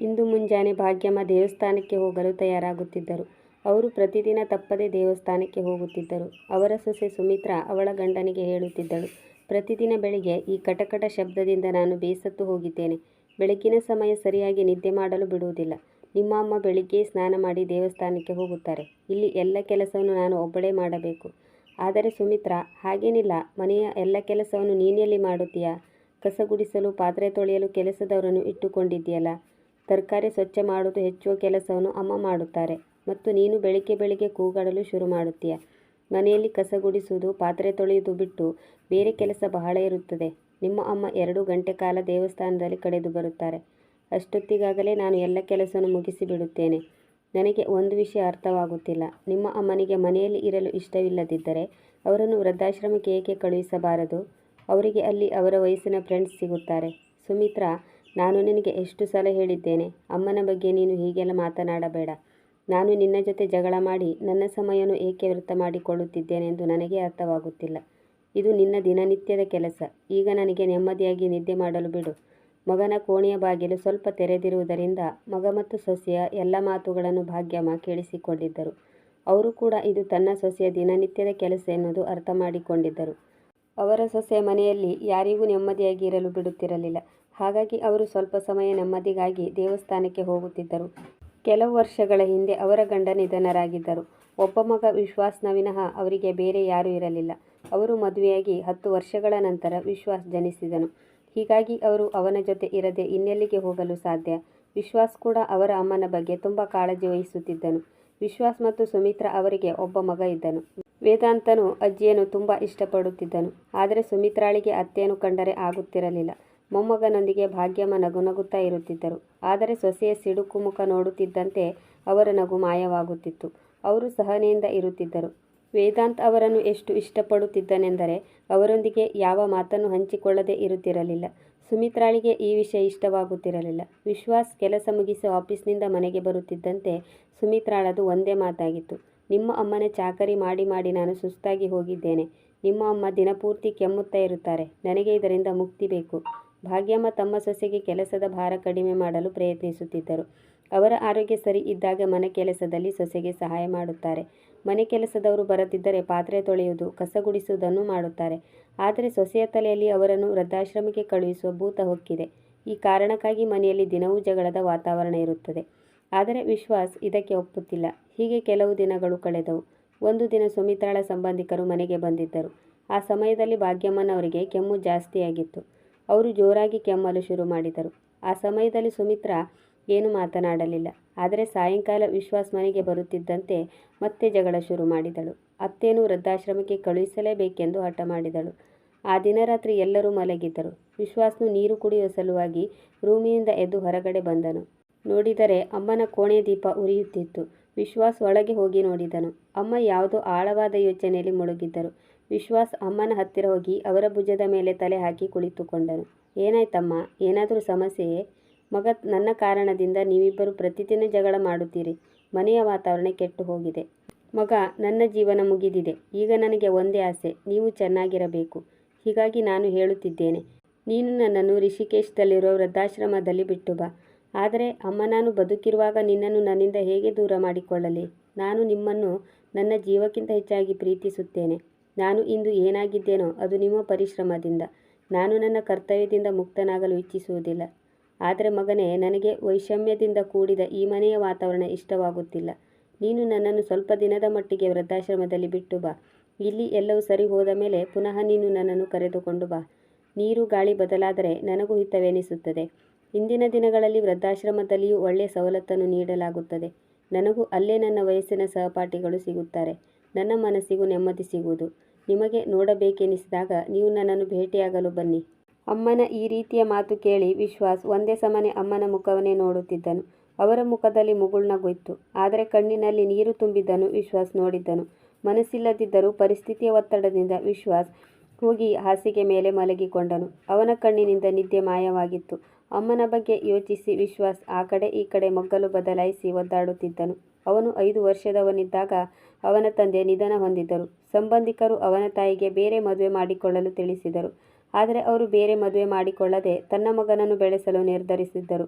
ಇಂದು ಮುಂಜಾನೆ ಭಾಗ್ಯಮ್ಮ ದೇವಸ್ಥಾನಕ್ಕೆ ಹೋಗಲು ತಯಾರಾಗುತ್ತಿದ್ದರು. ಅವರು ಪ್ರತಿದಿನ ತಪ್ಪದೆ ದೇವಸ್ಥಾನಕ್ಕೆ ಹೋಗುತ್ತಿದ್ದರು. ಅವರ ಸೊಸೆ ಸುಮಿತ್ರಾ ಅವಳ ಗಂಡನಿಗೆ ಹೇಳುತ್ತಿದ್ದಳು, ಪ್ರತಿದಿನ ಬೆಳಿಗ್ಗೆ ಈ ಕಟಕಟ ಶಬ್ದದಿಂದ ನಾನು ಬೇಸತ್ತು ಹೋಗಿದ್ದೇನೆ. ಬೆಳಗಿನ ಸಮಯ ಸರಿಯಾಗಿ ನಿದ್ದೆ ಮಾಡಲು ಬಿಡುವುದಿಲ್ಲ. ನಿಮ್ಮ ಅಮ್ಮ ಬೆಳಿಗ್ಗೆ ಸ್ನಾನ ಮಾಡಿ ದೇವಸ್ಥಾನಕ್ಕೆ ಹೋಗುತ್ತಾರೆ. ಇಲ್ಲಿ ಎಲ್ಲ ಕೆಲಸವನ್ನು ನಾನು ಒಬ್ಬಳೇ ಮಾಡಬೇಕು. ಆದರೆ ಸುಮಿತ್ರಾ, ಹಾಗೇನಿಲ್ಲ. ಮನೆಯ ಎಲ್ಲ ಕೆಲಸವನ್ನು ನೀನೆಲ್ಲಿ ಮಾಡುತ್ತೀಯಾ? ಕಸ ಗುಡಿಸಲು, ಪಾತ್ರೆ ತೊಳೆಯಲು ಕೆಲಸದವರನ್ನು ಇಟ್ಟುಕೊಂಡಿದ್ದೀಯಲ್ಲ. ತರಕಾರಿ ಸ್ವಚ್ಛ ಮಾಡುವುದು, ಹೆಚ್ಚುವ ಕೆಲಸವನ್ನು ಅಮ್ಮ ಮಾಡುತ್ತಾರೆ. ಮತ್ತು ನೀನು ಬೆಳಿಗ್ಗೆ ಬೆಳಿಗ್ಗೆ ಕೂಗಾಡಲು ಶುರು ಮಾಡುತ್ತೀಯ. ಮನೆಯಲ್ಲಿ ಕಸ ಗುಡಿಸುವುದು, ಪಾತ್ರೆ ತೊಳೆಯುವುದು ಬಿಟ್ಟು ಬೇರೆ ಕೆಲಸ ಬಹಳ ಇರುತ್ತದೆ. ನಿಮ್ಮ ಅಮ್ಮ ಎರಡು ಗಂಟೆ ಕಾಲ ದೇವಸ್ಥಾನದಲ್ಲಿ ಕಳೆದು ಬರುತ್ತಾರೆ. ಅಷ್ಟೊತ್ತಿಗಾಗಲೇ ನಾನು ಎಲ್ಲ ಕೆಲಸವನ್ನು ಮುಗಿಸಿ ಬಿಡುತ್ತೇನೆ. ನನಗೆ ಒಂದು ವಿಷಯ ಅರ್ಥವಾಗುತ್ತಿಲ್ಲ. ನಿಮ್ಮ ಅಮ್ಮನಿಗೆ ಮನೆಯಲ್ಲಿ ಇರಲು ಇಷ್ಟವಿಲ್ಲದಿದ್ದರೆ ಅವರನ್ನು ವೃದ್ಧಾಶ್ರಮಕ್ಕೆ ಏಕೆ ಕಳುಹಿಸಬಾರದು? ಅವರಿಗೆ ಅಲ್ಲಿ ಅವರ ವಯಸ್ಸಿನ ಫ್ರೆಂಡ್ಸ್ ಸಿಗುತ್ತಾರೆ. ಸುಮಿತ್ರಾ, ನಾನು ನಿನಗೆ ಎಷ್ಟು ಸಲ ಹೇಳಿದ್ದೇನೆ, ಅಮ್ಮನ ಬಗ್ಗೆ ನೀನು ಹೀಗೆಲ್ಲ ಮಾತನಾಡಬೇಡ. ನಾನು ನಿನ್ನ ಜೊತೆ ಜಗಳ ಮಾಡಿ ನನ್ನ ಸಮಯವನ್ನು ಏಕೆ ವ್ಯರ್ಥ ಮಾಡಿಕೊಳ್ಳುತ್ತಿದ್ದೇನೆಂದು ನನಗೆ ಅರ್ಥವಾಗುತ್ತಿಲ್ಲ. ಇದು ನಿನ್ನ ದಿನನಿತ್ಯದ ಕೆಲಸ. ಈಗ ನನಗೆ ನೆಮ್ಮದಿಯಾಗಿ ನಿದ್ದೆ ಮಾಡಲು ಬಿಡು. ಮಗನ ಕೋಣೆಯ ಬಾಗಿಲು ಸ್ವಲ್ಪ ತೆರೆದಿರುವುದರಿಂದ ಮಗ ಮತ್ತು ಸೊಸೆಯ ಎಲ್ಲ ಮಾತುಗಳನ್ನು ಭಾಗ್ಯಮ್ಮ ಕೇಳಿಸಿಕೊಂಡಿದ್ದರು. ಅವರು ಕೂಡ ಇದು ತನ್ನ ಸೊಸೆಯ ದಿನನಿತ್ಯದ ಕೆಲಸ ಎನ್ನುವುದು ಅರ್ಥ ಮಾಡಿಕೊಂಡಿದ್ದರು. ಅವರ ಸೊಸೆ ಮನೆಯಲ್ಲಿ ಯಾರಿಗೂ ನೆಮ್ಮದಿಯಾಗಿ ಇರಲು ಬಿಡುತ್ತಿರಲಿಲ್ಲ. ಹಾಗಾಗಿ ಅವರು ಸ್ವಲ್ಪ ಸಮಯ ನೆಮ್ಮದಿಗಾಗಿ ದೇವಸ್ಥಾನಕ್ಕೆ ಹೋಗುತ್ತಿದ್ದರು. ಕೆಲವು ವರ್ಷಗಳ ಹಿಂದೆ ಅವರ ಗಂಡ ನಿಧನರಾಗಿದ್ದರು. ಒಬ್ಬ ಮಗ ವಿಶ್ವಾಸ್ನ ವಿನಃ ಅವರಿಗೆ ಬೇರೆ ಯಾರೂ ಇರಲಿಲ್ಲ. ಅವರು ಮದುವೆಯಾಗಿ ಹತ್ತು ವರ್ಷಗಳ ನಂತರ ವಿಶ್ವಾಸ್ ಜನಿಸಿದನು. ಹೀಗಾಗಿ ಅವರು ಅವನ ಜೊತೆ ಇರದೆ ಇನ್ನೆಲ್ಲಿಗೆ ಹೋಗಲು ಸಾಧ್ಯ? ವಿಶ್ವಾಸ್ ಕೂಡ ಅವರ ಅಮ್ಮನ ಬಗ್ಗೆ ತುಂಬ ಕಾಳಜಿ ವಹಿಸುತ್ತಿದ್ದನು. ವಿಶ್ವಾಸ್ ಮತ್ತು ಸುಮಿತ್ರಾ ಅವರಿಗೆ ಒಬ್ಬ ಮಗ ಇದ್ದನು. ವೇದಾಂತನು ಅಜ್ಜಿಯನ್ನು ತುಂಬ ಇಷ್ಟಪಡುತ್ತಿದ್ದನು. ಆದರೆ ಸುಮಿತ್ರಾಳಿಗೆ ಅತ್ತೆಯನ್ನು ಕಂಡರೆ ಆಗುತ್ತಿರಲಿಲ್ಲ. ಮೊಮ್ಮಗನೊಂದಿಗೆ ಭಾಗ್ಯಮ್ಮ ನಗುನಗುತ್ತಾ ಇರುತ್ತಿದ್ದರು. ಆದರೆ ಸೊಸೆಯ ಸಿಡುಕು ಮುಖ ನೋಡುತ್ತಿದ್ದಂತೆ ಅವರ ನಗು ಮಾಯವಾಗುತ್ತಿತ್ತು. ಅವರು ಸಹನೆಯಿಂದ ಇರುತ್ತಿದ್ದರು. ವೇದಾಂತ್ ಅವರನ್ನು ಎಷ್ಟು ಇಷ್ಟಪಡುತ್ತಿದ್ದನೆಂದರೆ ಅವರೊಂದಿಗೆ ಯಾವ ಮಾತನ್ನು ಹಂಚಿಕೊಳ್ಳದೆ ಇರುತ್ತಿರಲಿಲ್ಲ. ಸುಮಿತ್ರಾಳಿಗೆ ಈ ವಿಷಯ ಇಷ್ಟವಾಗುತ್ತಿರಲಿಲ್ಲ. ವಿಶ್ವಾಸ್ ಕೆಲಸ ಮುಗಿಸಿ ಆಫೀಸ್ನಿಂದ ಮನೆಗೆ ಬರುತ್ತಿದ್ದಂತೆ ಸುಮಿತ್ರಾಳದು ಒಂದೇ ಮಾತಾಗಿತ್ತು, ನಿಮ್ಮ ಅಮ್ಮನ ಚಾಕರಿ ಮಾಡಿ ಮಾಡಿ ನಾನು ಸುಸ್ತಾಗಿ ಹೋಗಿದ್ದೇನೆ. ನಿಮ್ಮ ಅಮ್ಮ ದಿನಪೂರ್ತಿ ಕೆಮ್ಮುತ್ತಾ ಇರುತ್ತಾರೆ. ನನಗೆ ಇದರಿಂದ ಮುಕ್ತಿ ಬೇಕು. ಭಾಗ್ಯಮ್ಮ ತಮ್ಮ ಸೊಸೆಗೆ ಕೆಲಸದ ಭಾರ ಕಡಿಮೆ ಮಾಡಲು ಪ್ರಯತ್ನಿಸುತ್ತಿದ್ದರು. ಅವರ ಆರೋಗ್ಯ ಸರಿ ಇದ್ದಾಗ ಮನೆ ಕೆಲಸದಲ್ಲಿ ಸೊಸೆಗೆ ಸಹಾಯ ಮಾಡುತ್ತಾರೆ. ಮನೆ ಕೆಲಸದವರು ಬರದಿದ್ದರೆ ಪಾತ್ರೆ ತೊಳೆಯುವುದು, ಕಸ ಗುಡಿಸುವುದನ್ನು ಮಾಡುತ್ತಾರೆ. ಆದರೆ ಸೊಸೆಯ ತಲೆಯಲ್ಲಿ ಅವರನ್ನು ವೃದ್ಧಾಶ್ರಮಕ್ಕೆ ಕಳುಹಿಸುವ ಭೂತ ಹೊಕ್ಕಿದೆ. ಈ ಕಾರಣಕ್ಕಾಗಿ ಮನೆಯಲ್ಲಿ ದಿನವೂ ಜಗಳದ ವಾತಾವರಣ ಇರುತ್ತದೆ. ಆದರೆ ವಿಶ್ವಾಸ್ ಇದಕ್ಕೆ ಒಪ್ಪುತ್ತಿಲ್ಲ. ಹೀಗೆ ಕೆಲವು ದಿನಗಳು ಕಳೆದವು. ಒಂದು ದಿನ ಸುಮಿತ್ರಾಳ ಸಂಬಂಧಿಕರು ಮನೆಗೆ ಬಂದಿದ್ದರು. ಆ ಸಮಯದಲ್ಲಿ ಭಾಗ್ಯಮ್ಮನವರಿಗೆ ಕೆಮ್ಮು ಜಾಸ್ತಿಯಾಗಿತ್ತು. ಅವರು ಜೋರಾಗಿ ಕೆಮ್ಮಲು ಶುರು ಮಾಡಿದರು. ಆ ಸಮಯದಲ್ಲಿ ಸುಮಿತ್ರಾ ಏನು ಮಾತನಾಡಲಿಲ್ಲ. ಆದರೆ ಸಾಯಂಕಾಲ ವಿಶ್ವಾಸ್ ಮನೆಗೆ ಬರುತ್ತಿದ್ದಂತೆ ಮತ್ತೆ ಜಗಳ ಶುರು ಮಾಡಿದಳು. ಅತ್ತೇನೂ ವೃದ್ಧಾಶ್ರಮಕ್ಕೆ ಕಳುಹಿಸಲೇಬೇಕೆಂದು ಹಠ ಮಾಡಿದಳು. ಆ ದಿನ ರಾತ್ರಿ ಎಲ್ಲರೂ ಮಲಗಿದ್ದರು. ವಿಶ್ವಾಸ್ನು ನೀರು ಕುಡಿಯುವ ಸಲುವಾಗಿ ರೂಮಿನಿಂದ ಎದ್ದು ಹೊರಗಡೆ ಬಂದನು. ನೋಡಿದರೆ ಅಮ್ಮನ ಕೋಣೆ ದೀಪ ಉರಿಯುತ್ತಿತ್ತು. ವಿಶ್ವಾಸ್ ಒಳಗೆ ಹೋಗಿ ನೋಡಿದನು. ಅಮ್ಮ ಯಾವುದೋ ಆಳವಾದ ಯೋಚನೆಯಲ್ಲಿ ಮುಳುಗಿದ್ದರು. ವಿಶ್ವಾಸ್ ಅಮ್ಮನ ಹತ್ತಿರ ಹೋಗಿ ಅವರ ಭುಜದ ಮೇಲೆ ತಲೆ ಹಾಕಿ ಕುಳಿತುಕೊಂಡನು. ಏನಾಯ್ತಮ್ಮ? ಏನಾದರೂ ಸಮಸ್ಯೆಯೇ? ಮಗ, ನನ್ನ ಕಾರಣದಿಂದ ನೀವಿಬ್ಬರು ಪ್ರತಿದಿನ ಜಗಳ ಮಾಡುತ್ತೀರಿ. ಮನೆಯ ವಾತಾವರಣ ಕೆಟ್ಟು ಹೋಗಿದೆ. ಮಗ, ನನ್ನ ಜೀವನ ಮುಗಿದಿದೆ. ಈಗ ನನಗೆ ಒಂದೇ ಆಸೆ, ನೀವು ಚೆನ್ನಾಗಿರಬೇಕು. ಹೀಗಾಗಿ ನಾನು ಹೇಳುತ್ತಿದ್ದೇನೆ, ನೀನು ನನ್ನನ್ನು ಋಷಿಕೇಶದಲ್ಲಿರುವ ವೃದ್ಧಾಶ್ರಮದಲ್ಲಿ ಬಿಟ್ಟು ಬಾ. ಆದರೆ ಅಮ್ಮ ನಾನು ಬದುಕಿರುವಾಗ ನಿನ್ನನ್ನು ನನ್ನಿಂದ ಹೇಗೆ ದೂರ ಮಾಡಿಕೊಳ್ಳಲಿ? ನಾನು ನಿಮ್ಮನ್ನು ನನ್ನ ಜೀವಕ್ಕಿಂತ ಹೆಚ್ಚಾಗಿ ಪ್ರೀತಿಸುತ್ತೇನೆ. ನಾನು ಇಂದು ಏನಾಗಿದ್ದೇನೋ ಅದು ನಿಮ್ಮ ಪರಿಶ್ರಮದಿಂದ. ನಾನು ನನ್ನ ಕರ್ತವ್ಯದಿಂದ ಮುಕ್ತನಾಗಲು ಇಚ್ಛಿಸುವುದಿಲ್ಲ. ಆದರೆ ಮಗನೇ, ನನಗೆ ವೈಷಮ್ಯದಿಂದ ಕೂಡಿದ ಈ ಮನೆಯ ವಾತಾವರಣ ಇಷ್ಟವಾಗುತ್ತಿಲ್ಲ. ನೀನು ನನ್ನನ್ನು ಸ್ವಲ್ಪ ದಿನದ ಮಟ್ಟಿಗೆ ವೃದ್ಧಾಶ್ರಮದಲ್ಲಿ ಬಿಟ್ಟು ಬಾ. ಇಲ್ಲಿ ಎಲ್ಲವೂ ಸರಿ ಹೋದ ಮೇಲೆ ಪುನಃ ನೀನು ನನ್ನನ್ನು ಕರೆದುಕೊಂಡು ಬಾ. ನೀರು ಗಾಳಿ ಬದಲಾದರೆ ನನಗೂ ಹಿತವೆನಿಸುತ್ತದೆ. ಇಂದಿನ ದಿನಗಳಲ್ಲಿ ವೃದ್ಧಾಶ್ರಮದಲ್ಲಿಯೂ ಒಳ್ಳೆಯ ಸವಲತ್ತನ್ನು ನೀಡಲಾಗುತ್ತದೆ. ನನಗೂ ಅಲ್ಲೇ ನನ್ನ ವಯಸ್ಸಿನ ಸಹಪಾಠಿಗಳು ಸಿಗುತ್ತಾರೆ. ನನ್ನ ಮನಸ್ಸಿಗೂ ನೆಮ್ಮದಿ ಸಿಗುವುದು. ನಿಮಗೆ ನೋಡಬೇಕೆನಿಸಿದಾಗ ನೀವು ನನ್ನನ್ನು ಭೇಟಿಯಾಗಲು ಬನ್ನಿ. ಅಮ್ಮನ ಈ ರೀತಿಯ ಮಾತು ಕೇಳಿ ವಿಶ್ವಾಸ್ ಒಂದೇ ಸಮನೆ ಅಮ್ಮನ ಮುಖವನ್ನೇ ನೋಡುತ್ತಿದ್ದನು. ಅವರ ಮುಖದಲ್ಲಿ ಮುಗುಳ್ನಗುಯಿತ್ತು ಆದರೆ ಕಣ್ಣಿನಲ್ಲಿ ನೀರು ತುಂಬಿದ್ದನು ವಿಶ್ವಾಸ್ ನೋಡಿದ್ದನು. ಮನಸ್ಸಿಲ್ಲದಿದ್ದರೂ ಪರಿಸ್ಥಿತಿಯ ಒತ್ತಡದಿಂದ ವಿಶ್ವಾಸ್ ಹೋಗಿ ಹಾಸಿಗೆ ಮೇಲೆ ಮಲಗಿಕೊಂಡನು. ಅವನ ಕಣ್ಣಿನಿಂದ ನಿದ್ದೆ ಮಾಯವಾಗಿತ್ತು. ಅಮ್ಮನ ಬಗ್ಗೆ ಯೋಚಿಸಿ ವಿಶ್ವಾಸ್ ಆ ಕಡೆ ಈ ಕಡೆ ಮೊಗ್ಗಲು ಬದಲಾಯಿಸಿ ಒದ್ದಾಡುತ್ತಿದ್ದನು. ಅವನು ಐದು ವರ್ಷದವನಿದ್ದಾಗ ಅವನ ತಂದೆ ನಿಧನ ಹೊಂದಿದ್ದರು. ಸಂಬಂಧಿಕರು ಅವನ ತಾಯಿಗೆ ಬೇರೆ ಮದುವೆ ಮಾಡಿಕೊಳ್ಳಲು ತಿಳಿಸಿದರು. ಆದರೆ ಅವರು ಬೇರೆ ಮದುವೆ ಮಾಡಿಕೊಳ್ಳದೆ ತನ್ನ ಮಗನನ್ನು ಬೆಳೆಸಲು ನಿರ್ಧರಿಸಿದ್ದರು.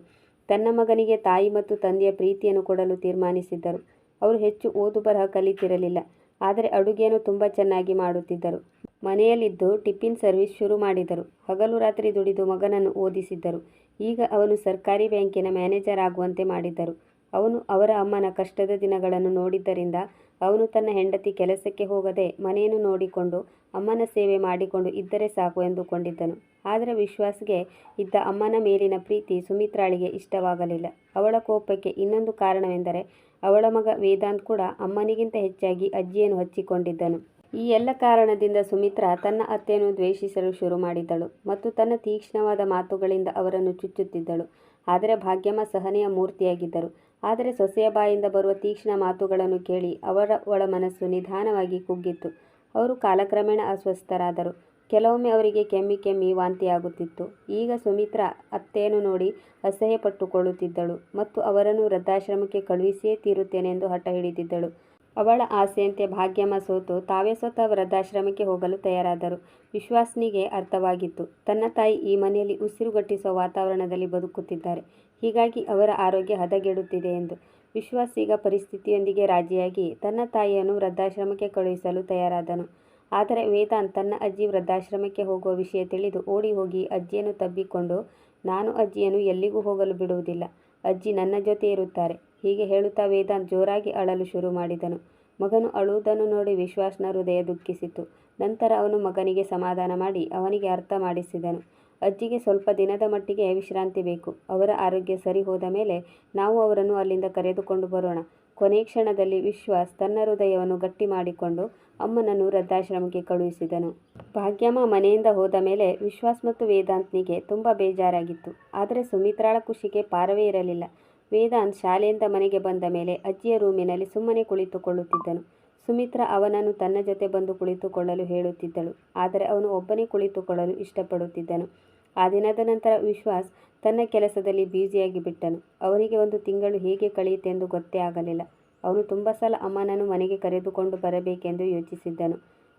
ತನ್ನ ಮಗನಿಗೆ ತಾಯಿ ಮತ್ತು ತಂದೆಯ ಪ್ರೀತಿಯನ್ನು ಕೊಡಲು ತೀರ್ಮಾನಿಸಿದ್ದರು ಅವರು ಹೆಚ್ಚು ಓದು ಬರಹ ಕಲಿತಿರಲಿಲ್ಲ ಆದರೆ ಅಡುಗೆಯನ್ನು ತುಂಬ ಚೆನ್ನಾಗಿ ಮಾಡುತ್ತಿದ್ದರು ಮನೆಯಲ್ಲಿದ್ದು ಟಿಫಿನ್ ಸರ್ವಿಸ್ ಶುರು ಮಾಡಿದರು ಹಗಲು ರಾತ್ರಿ ದುಡಿದು ಮಗನನ್ನು ಓದಿಸಿದ್ದರು ಈಗ ಅವನು ಸರ್ಕಾರಿ ಬ್ಯಾಂಕಿನ ಮ್ಯಾನೇಜರ್ ಆಗುವಂತೆ ಮಾಡಿದ್ದರು ಅವನು ಅವರ ಅಮ್ಮನ ಕಷ್ಟದ ದಿನಗಳನ್ನು ನೋಡಿದ್ದರಿಂದ ಅವನು ತನ್ನ ಹೆಂಡತಿ ಕೆಲಸಕ್ಕೆ ಹೋಗದೆ ಮನೆಯನ್ನು ನೋಡಿಕೊಂಡು ಅಮ್ಮನ ಸೇವೆ ಮಾಡಿಕೊಂಡು ಇದ್ದರೆ ಸಾಕು ಎಂದುಕೊಂಡಿದ್ದನು. ಆದರೆ ವಿಶ್ವಾಸ್ಗೆ ಇದ್ದ ಅಮ್ಮನ ಮೇಲಿನ ಪ್ರೀತಿ ಸುಮಿತ್ರಾಳಿಗೆ ಇಷ್ಟವಾಗಲಿಲ್ಲ. ಅವಳ ಕೋಪಕ್ಕೆ ಇನ್ನೊಂದು ಕಾರಣವೆಂದರೆ ಅವಳ ಮಗ ವೇದಾಂತ್ ಕೂಡ ಅಮ್ಮನಿಗಿಂತ ಹೆಚ್ಚಾಗಿ ಅಜ್ಜಿಯನ್ನು ಹಚ್ಚಿಕೊಂಡಿದ್ದನು. ಈ ಎಲ್ಲ ಕಾರಣದಿಂದ ಸುಮಿತ್ರಾ ತನ್ನ ಅತ್ತೆಯನ್ನು ದ್ವೇಷಿಸಲು ಶುರು ಮಾಡಿದ್ದಳು ಮತ್ತು ತನ್ನ ತೀಕ್ಷ್ಣವಾದ ಮಾತುಗಳಿಂದ ಅವರನ್ನು ಚುಚ್ಚುತ್ತಿದ್ದಳು. ಆದರೆ ಭಾಗ್ಯಮ್ಮ ಸಹನೆಯ ಮೂರ್ತಿಯಾಗಿದ್ದರು. ಆದರೆ ಸೊಸೆಯ ಬಾಯಿಂದ ಬರುವ ತೀಕ್ಷ್ಣ ಮಾತುಗಳನ್ನು ಕೇಳಿ ಅವರ ಒಳ ಮನಸ್ಸು ನಿಧಾನವಾಗಿ ಕುಗ್ಗಿತ್ತು. ಅವರು ಕಾಲಕ್ರಮೇಣ ಅಸ್ವಸ್ಥರಾದರು. ಕೆಲವೊಮ್ಮೆ ಅವರಿಗೆ ಕೆಮ್ಮಿ ಕೆಮ್ಮಿ ವಾಂತಿಯಾಗುತ್ತಿತ್ತು. ಈಗ ಸುಮಿತ್ರಾ ಅತ್ತೇನು ನೋಡಿ ಅಸಹ್ಯ ಪಟ್ಟುಕೊಳ್ಳುತ್ತಿದ್ದಳು ಮತ್ತು ಅವರನ್ನು ವೃದ್ಧಾಶ್ರಮಕ್ಕೆ ಕಳುಹಿಸಿಯೇ ತೀರುತ್ತೇನೆಂದು ಹಠ ಹಿಡಿದಿದ್ದಳು. ಅವಳ ಆಸೆಯಂತೆ ಭಾಗ್ಯಮ್ಮ ಸೋತು ತಾವೇ ಸ್ವತಃ ವೃದ್ಧಾಶ್ರಮಕ್ಕೆ ಹೋಗಲು ತಯಾರಾದರು. ವಿಶ್ವಾಸ್ನಿಗೆ ಅರ್ಥವಾಗಿತ್ತು. ತನ್ನ ತಾಯಿ ಈ ಮನೆಯಲ್ಲಿ ಉಸಿರುಗಟ್ಟಿಸುವ ವಾತಾವರಣದಲ್ಲಿ ಬದುಕುತ್ತಿದ್ದಾರೆ. ಹೀಗಾಗಿ ಅವರ ಆರೋಗ್ಯ ಹದಗೆಡುತ್ತಿದೆ ಎಂದು ವಿಶ್ವಾಸ್ ಈಗ ಪರಿಸ್ಥಿತಿಯೊಂದಿಗೆ ರಾಜಿಯಾಗಿ ತನ್ನ ತಾಯಿಯನ್ನು ವೃದ್ಧಾಶ್ರಮಕ್ಕೆ ಕಳುಹಿಸಲು ತಯಾರಾದನು. ಆದರೆ ವೇದಾಂತ್ ತನ್ನ ಅಜ್ಜಿ ವೃದ್ಧಾಶ್ರಮಕ್ಕೆ ಹೋಗುವ ವಿಷಯ ತಿಳಿದು ಓಡಿ ಹೋಗಿ ಅಜ್ಜಿಯನ್ನು ತಬ್ಬಿಕೊಂಡು, ನಾನು ಅಜ್ಜಿಯನ್ನು ಎಲ್ಲಿಗೂ ಹೋಗಲು ಬಿಡುವುದಿಲ್ಲ. ಅಜ್ಜಿ ನನ್ನ ಜೊತೆ ಇರುತ್ತಾರೆ ಹೀಗೆ ಹೇಳುತ್ತಾ ವೇದಾಂತ್ ಜೋರಾಗಿ ಅಳಲು ಶುರು ಮಾಡಿದನು. ಮಗನು ಅಳುವುದನ್ನು ನೋಡಿ ವಿಶ್ವಾಸ್ನ ಹೃದಯ ದುಃಖಿಸಿತು. ನಂತರ ಅವನು ಮಗನಿಗೆ ಸಮಾಧಾನ ಮಾಡಿ ಅವನಿಗೆ ಅರ್ಥ ಮಾಡಿಸಿದನು. ಅಜ್ಜಿಗೆ ಸ್ವಲ್ಪ ದಿನದ ಮಟ್ಟಿಗೆ ವಿಶ್ರಾಂತಿ ಬೇಕು. ಅವರ ಆರೋಗ್ಯ ಸರಿ ಹೋದ ಮೇಲೆ ನಾವು ಅವರನ್ನು ಅಲ್ಲಿಂದ ಕರೆದುಕೊಂಡು ಬರೋಣ. ಕೊನೆ ಕ್ಷಣದಲ್ಲಿ ವಿಶ್ವಾಸ್ ತನ್ನ ಹೃದಯವನ್ನು ಗಟ್ಟಿ ಮಾಡಿಕೊಂಡು ಅಮ್ಮನನ್ನು ವೃದ್ಧಾಶ್ರಮಕ್ಕೆ ಕಳುಹಿಸಿದನು. ಭಾಗ್ಯಮ್ಮ ಮನೆಯಿಂದ ಹೋದ ಮೇಲೆ ವಿಶ್ವಾಸ್ ಮತ್ತು ವೇದಾಂತ್ನಿಗೆ ತುಂಬ ಬೇಜಾರಾಗಿತ್ತು. ಆದರೆ ಸುಮಿತ್ರಾಳ ಖುಷಿಗೆ ಪಾರವೇ ಇರಲಿಲ್ಲ. ವೇದಾಂತ್ ಶಾಲೆಯಿಂದ ಮನೆಗೆ ಬಂದ ಮೇಲೆ ಅಜ್ಜಿಯ ರೂಮಿನಲ್ಲಿ ಸುಮ್ಮನೆ ಕುಳಿತುಕೊಳ್ಳುತ್ತಿದ್ದನು. ಸುಮಿತ್ರಾ ಅವನನ್ನು ತನ್ನ ಜೊತೆ ಬಂದು ಕುಳಿತುಕೊಳ್ಳಲು ಹೇಳುತ್ತಿದ್ದಳು. ಆದರೆ ಅವನು ಒಬ್ಬನೇ ಕುಳಿತುಕೊಳ್ಳಲು ಇಷ್ಟಪಡುತ್ತಿದ್ದನು. ಆ ದಿನದ ನಂತರ ವಿಶ್ವಾಸ್ ತನ್ನ ಕೆಲಸದಲ್ಲಿ ಬ್ಯುಸಿಯಾಗಿ ಬಿಟ್ಟನು. ಅವನಿಗೆ ಒಂದು ತಿಂಗಳು ಹೇಗೆ ಕಳೆಯಿತೆಂದು ಗೊತ್ತೇ ಆಗಲಿಲ್ಲ. ಅವನು ತುಂಬ ಸಲ ಅಮ್ಮನನ್ನು ಮನೆಗೆ ಕರೆದುಕೊಂಡು ಬರಬೇಕೆಂದು ಯೋಚಿಸಿದ್ದನು.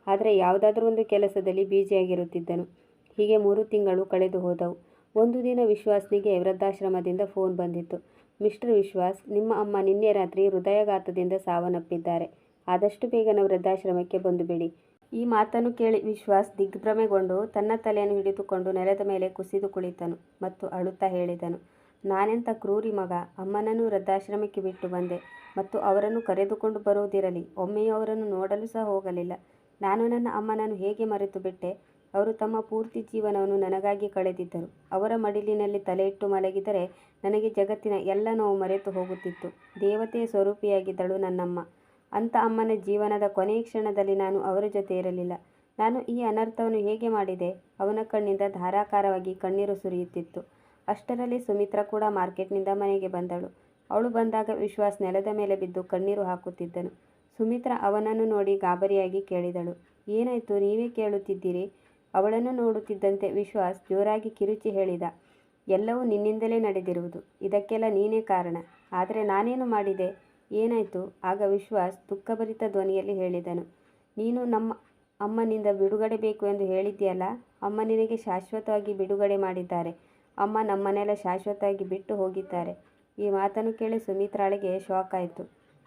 ಆದರೆ ಯಾವುದಾದ್ರೂ ಒಂದು ಕೆಲಸದಲ್ಲಿ ಬ್ಯುಸಿಯಾಗಿರುತ್ತಿದ್ದನು. ಹೀಗೆ ಮೂರು ತಿಂಗಳು ಕಳೆದು ಹೋದವು. ಒಂದು ದಿನ ವಿಶ್ವಾಸ್ನಿಗೆ ವೃದ್ಧಾಶ್ರಮದಿಂದ ಫೋನ್ ಬಂದಿತ್ತು. ಮಿಸ್ಟರ್ ವಿಶ್ವಾಸ್, ನಿಮ್ಮ ಅಮ್ಮ ನಿನ್ನೆ ರಾತ್ರಿ ಹೃದಯಾಘಾತದಿಂದ ಸಾವನ್ನಪ್ಪಿದ್ದಾರೆ. ಆದಷ್ಟು ಬೇಗನ ವೃದ್ಧಾಶ್ರಮಕ್ಕೆ ಬಂದು ಬಿಡಿ ಈ ಮಾತನ್ನು ಕೇಳಿ ವಿಶ್ವಾಸ್ ದಿಗ್ಭ್ರಮೆಗೊಂಡು ತನ್ನ ತಲೆಯನ್ನು ಹಿಡಿದುಕೊಂಡು ನೆಲದ ಮೇಲೆ ಕುಸಿದು ಕುಳಿತನು ಮತ್ತು ಅಳುತ್ತಾ ಹೇಳಿದನು, ನಾನೆಂಥ ಕ್ರೂರಿ ಮಗ, ಅಮ್ಮನನ್ನು ವೃದ್ಧಾಶ್ರಮಕ್ಕೆ ಬಿಟ್ಟು ಬಂದೆ ಮತ್ತು ಅವರನ್ನು ಕರೆದುಕೊಂಡು ಬರುವುದಿರಲಿ, ಒಮ್ಮೆಯೂ ಅವರನ್ನು ನೋಡಲು ಸಹ ಹೋಗಲಿಲ್ಲ. ನಾನು ನನ್ನ ಅಮ್ಮನನ್ನು ಹೇಗೆ ಮರೆತು ಬಿಟ್ಟೆ? ಅವರು ತಮ್ಮ ಪೂರ್ತಿ ಜೀವನವನ್ನು ನನಗಾಗಿ ಕಳೆದಿದ್ದರು. ಅವರ ಮಡಿಲಿನಲ್ಲಿ ತಲೆ ಇಟ್ಟು ಮಲಗಿದರೆ ನನಗೆ ಜಗತ್ತಿನ ಎಲ್ಲ ನೋವು ಮರೆತು ಹೋಗುತ್ತಿತ್ತು. ದೇವತೆಯ ಸ್ವರೂಪಿಯಾಗಿದ್ದಳು ನನ್ನಮ್ಮ. ಅಂಥ ಅಮ್ಮನ ಜೀವನದ ಕೊನೆಯ ಕ್ಷಣದಲ್ಲಿ ನಾನು ಅವರ ಜೊತೆ ಇರಲಿಲ್ಲ. ನಾನು ಈ ಅನರ್ಥವನ್ನು ಹೇಗೆ ಮಾಡಿದೆ? ಅವನ ಕಣ್ಣಿಂದ ಧಾರಾಕಾರವಾಗಿ ಕಣ್ಣೀರು ಸುರಿಯುತ್ತಿತ್ತು. ಅಷ್ಟರಲ್ಲಿ ಸುಮಿತ್ರಾ ಕೂಡ ಮಾರ್ಕೆಟ್ನಿಂದ ಮನೆಗೆ ಬಂದಳು. ಅವಳು ಬಂದಾಗ ವಿಶ್ವಾಸ್ ನೆಲದ ಮೇಲೆ ಬಿದ್ದು ಕಣ್ಣೀರು ಹಾಕುತ್ತಿದ್ದನು. ಸುಮಿತ್ರಾ ಅವನನ್ನು ನೋಡಿ ಗಾಬರಿಯಾಗಿ ಕೇಳಿದಳು. ಏನಾಯಿತು? ನೀವೇ ಕೇಳುತ್ತಿದ್ದೀರಿ? ಅವಳನ್ನು ನೋಡುತ್ತಿದ್ದಂತೆ ವಿಶ್ವಾಸ್ ಜೋರಾಗಿ ಕಿರುಚಿ ಹೇಳಿದ. ಎಲ್ಲವೂ ನಿನ್ನಿಂದಲೇ ನಡೆದಿರುವುದು. ಇದಕ್ಕೆಲ್ಲ ನೀನೇ ಕಾರಣ. ಆದರೆ ನಾನೇನು ಮಾಡಿದೆ? ಏನಾಯಿತು? ಆಗ ವಿಶ್ವಾಸ್ ದುಃಖಭರಿತ ಧ್ವನಿಯಲ್ಲಿ ಹೇಳಿದನು. ನೀನು ನಮ್ಮ ಅಮ್ಮನಿಂದ ಬಿಡುಗಡೆ ಬೇಕು ಎಂದು ಹೇಳಿದ್ದೀಯಲ್ಲ? ಅಮ್ಮ ನಿನಗೆ ಶಾಶ್ವತವಾಗಿ ಬಿಡುಗಡೆ ಮಾಡಿದ್ದಾರೆ. ಅಮ್ಮ ನಮ್ಮನೆಲ್ಲ ಶಾಶ್ವತವಾಗಿ ಬಿಟ್ಟು ಹೋಗಿದ್ದಾರೆ. ಈ ಮಾತನ್ನು ಕೇಳಿ ಸುಮಿತ್ರಾಳಿಗೆ ಶಾಕ್ ಆಯಿತು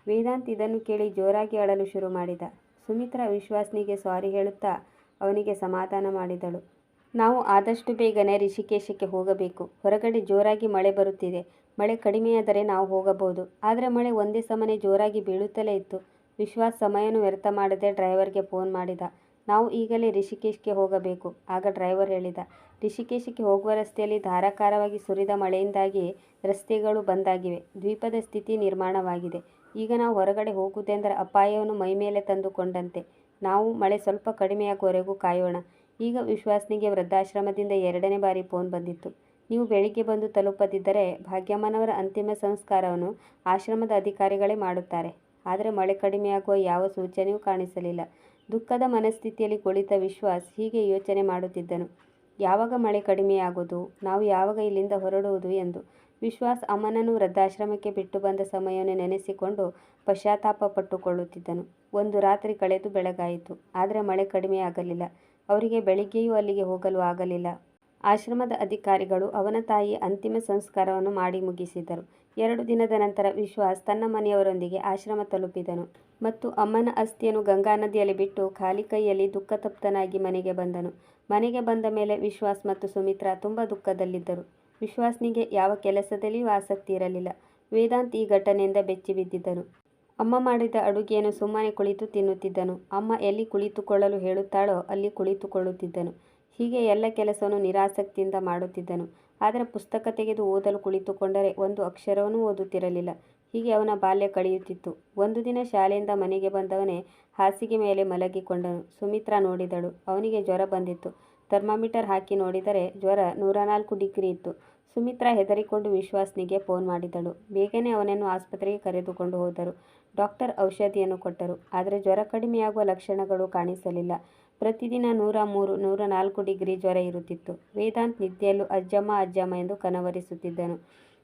ವೇದಾಂತ್ ಇದನ್ನು ಕೇಳಿ ಜೋರಾಗಿ ಅಳಲು ಶುರು ಮಾಡಿದ. ಸುಮಿತ್ರಾ ವಿಶ್ವಾಸ್ನಿಗೆ ಸಾರಿ ಹೇಳುತ್ತಾ ಅವನಿಗೆ ಸಮಾಧಾನ ಮಾಡಿದಳು. ನಾವು ಆದಷ್ಟು ಬೇಗನೆ ರಿಷಿಕೇಶಕ್ಕೆ ಹೋಗಬೇಕು. ಹೊರಗಡೆ ಜೋರಾಗಿ ಮಳೆ ಬರುತ್ತಿದೆ. ಮಳೆ ಕಡಿಮೆಯಾದರೆ ನಾವು ಹೋಗಬಹುದು. ಆದರೆ ಮಳೆ ಒಂದೇ ಸಮನೆ ಜೋರಾಗಿ ಬೀಳುತ್ತಲೇ ಇತ್ತು. ವಿಶ್ವಾಸ್ ಸಮಯವನ್ನು ವ್ಯರ್ಥ ಮಾಡದೆ ಡ್ರೈವರ್ಗೆ ಫೋನ್ ಮಾಡಿದ. ನಾವು ಈಗಲೇ ರಿಷಿಕೇಶ್ಗೆ ಹೋಗಬೇಕು. ಆಗ ಡ್ರೈವರ್ ಹೇಳಿದ. ರಿಷಿಕೇಶಕ್ಕೆ ಹೋಗುವ ರಸ್ತೆಯಲ್ಲಿ ಧಾರಾಕಾರವಾಗಿ ಸುರಿದ ಮಳೆಯಿಂದಾಗಿ ರಸ್ತೆಗಳು ಬಂದಾಗಿವೆ. ದ್ವೀಪದ ಸ್ಥಿತಿ ನಿರ್ಮಾಣವಾಗಿದೆ. ಈಗ ನಾವು ಹೊರಗಡೆ ಹೋಗುವುದೆಂದರೆ ಅಪಾಯವನ್ನು ಮೈಮೇಲೆ ತಂದುಕೊಂಡಂತೆ. ನಾವು ಮಳೆ ಸ್ವಲ್ಪ ಕಡಿಮೆಯಾಗುವವರೆಗೂ ಕಾಯೋಣ. ಈಗ ವಿಶ್ವಾಸ್ನಿಗೆ ವೃದ್ಧಾಶ್ರಮದಿಂದ ಎರಡನೇ ಬಾರಿ ಫೋನ್ ಬಂದಿತ್ತು. ನೀವು ಬೆಳಿಗ್ಗೆ ಬಂದು ತಲುಪದಿದ್ದರೆ ಭಾಗ್ಯಮ್ಮನವರ ಅಂತಿಮ ಸಂಸ್ಕಾರವನ್ನು ಆಶ್ರಮದ ಅಧಿಕಾರಿಗಳೇ ಮಾಡುತ್ತಾರೆ. ಆದರೆ ಮಳೆ ಕಡಿಮೆಯಾಗುವ ಯಾವ ಸೂಚನೆಯೂ ಕಾಣಿಸಲಿಲ್ಲ. ದುಃಖದ ಮನಸ್ಥಿತಿಯಲ್ಲಿ ಕುಳಿತ ವಿಶ್ವಾಸ್ ಹೀಗೆ ಯೋಚನೆ ಮಾಡುತ್ತಿದ್ದನು. ಯಾವಾಗ ಮಳೆ ಕಡಿಮೆಯಾಗುವುದು? ನಾವು ಯಾವಾಗ ಇಲ್ಲಿಂದ ಹೊರಡುವುದು ಎಂದು. ವಿಶ್ವಾಸ್ ಅಮ್ಮನನ್ನು ವೃದ್ಧಾಶ್ರಮಕ್ಕೆ ಬಿಟ್ಟು ಬಂದ ಸಮಯವನ್ನು ನೆನೆಸಿಕೊಂಡು ಪಶ್ಚಾತ್ತಾಪ ಪಟ್ಟುಕೊಳ್ಳುತ್ತಿದ್ದನು. ಒಂದು ರಾತ್ರಿ ಕಳೆದು ಬೆಳಗಾಯಿತು. ಆದರೆ ಮಳೆ ಕಡಿಮೆಯಾಗಲಿಲ್ಲ. ಅವರಿಗೆ ಬೆಳಿಗ್ಗೆಯೂ ಅಲ್ಲಿಗೆ ಹೋಗಲು ಆಗಲಿಲ್ಲ. ಆಶ್ರಮದ ಅಧಿಕಾರಿಗಳು ಅವನ ತಾಯಿಯ ಅಂತಿಮ ಸಂಸ್ಕಾರವನ್ನು ಮಾಡಿ ಮುಗಿಸಿದರು. ಎರಡು ದಿನದ ನಂತರ ವಿಶ್ವಾಸ್ ತನ್ನ ಮನೆಯವರೊಂದಿಗೆ ಆಶ್ರಮ ತಲುಪಿದನು ಮತ್ತು ಅಮ್ಮನ ಅಸ್ಥಿಯನ್ನು ಗಂಗಾ ನದಿಯಲ್ಲಿ ಬಿಟ್ಟು ಖಾಲಿ ಕೈಯಲ್ಲಿ ದುಃಖತಪ್ತನಾಗಿ ಮನೆಗೆ ಬಂದನು. ಮನೆಗೆ ಬಂದ ಮೇಲೆ ವಿಶ್ವಾಸ್ ಮತ್ತು ಸುಮಿತ್ರಾ ತುಂಬ ದುಃಖದಲ್ಲಿದ್ದರು. ವಿಶ್ವಾಸ್ನಿಗೆ ಯಾವ ಕೆಲಸದಲ್ಲಿಯೂ ಆಸಕ್ತಿ ಇರಲಿಲ್ಲ. ವೇದಾಂತ್ ಈ ಘಟನೆಯಿಂದ ಬೆಚ್ಚಿ ಬಿದ್ದಿದ್ದನು ಅಮ್ಮ ಮಾಡಿದ ಅಡುಗೆಯನ್ನು ಸುಮ್ಮನೆ ಕುಳಿತು ತಿನ್ನುತ್ತಿದ್ದನು. ಅಮ್ಮ ಎಲ್ಲಿ ಕುಳಿತುಕೊಳ್ಳಲು ಹೇಳುತ್ತಾಳೋ ಅಲ್ಲಿ ಕುಳಿತುಕೊಳ್ಳುತ್ತಿದ್ದನು. ಹೀಗೆ ಎಲ್ಲ ಕೆಲಸವನ್ನು ನಿರಾಸಕ್ತಿಯಿಂದ ಮಾಡುತ್ತಿದ್ದನು. ಆದರೆ ಪುಸ್ತಕ ತೆಗೆದು ಓದಲು ಕುಳಿತುಕೊಂಡರೆ ಒಂದು ಅಕ್ಷರವನ್ನೂ ಓದುತ್ತಿರಲಿಲ್ಲ. ಹೀಗೆ ಅವನ ಬಾಲ್ಯ ಕಳೆಯುತ್ತಿತ್ತು. ಒಂದು ದಿನ ಶಾಲೆಯಿಂದ ಮನೆಗೆ ಬಂದವನೇ ಹಾಸಿಗೆ ಮೇಲೆ ಮಲಗಿಕೊಂಡನು. ಸುಮಿತ್ರಾ ನೋಡಿದಳು. ಅವನಿಗೆ ಜ್ವರ ಬಂದಿತ್ತು. ಥರ್ಮಾಮೀಟರ್ ಹಾಕಿ ನೋಡಿದರೆ ಜ್ವರ ನೂರ ನಾಲ್ಕು ಡಿಗ್ರಿ ಇತ್ತು. ಸುಮಿತ್ರಾ ಹೆದರಿಕೊಂಡು ವಿಶ್ವಾಸ್ನಿಗೆ ಫೋನ್ ಮಾಡಿದಳು. ಬೇಗನೆ ಅವನನ್ನು ಆಸ್ಪತ್ರೆಗೆ ಕರೆದುಕೊಂಡು ಹೋದರು. ಡಾಕ್ಟರ್ ಔಷಧಿಯನ್ನು ಕೊಟ್ಟರು. ಆದರೆ ಜ್ವರ ಕಡಿಮೆಯಾಗುವ ಲಕ್ಷಣಗಳು ಕಾಣಿಸಲಿಲ್ಲ. ಪ್ರತಿದಿನ ನೂರ ಮೂರು, ನೂರ ನಾಲ್ಕು ಡಿಗ್ರಿ ಜ್ವರ ಇರುತ್ತಿತ್ತು. ವೇದಾಂತ್ ನಿದ್ದೆಯಲ್ಲೂ ಅಜ್ಜಮ್ಮ ಅಜ್ಜಮ್ಮ ಎಂದು ಕನವರಿಸುತ್ತಿದ್ದನು.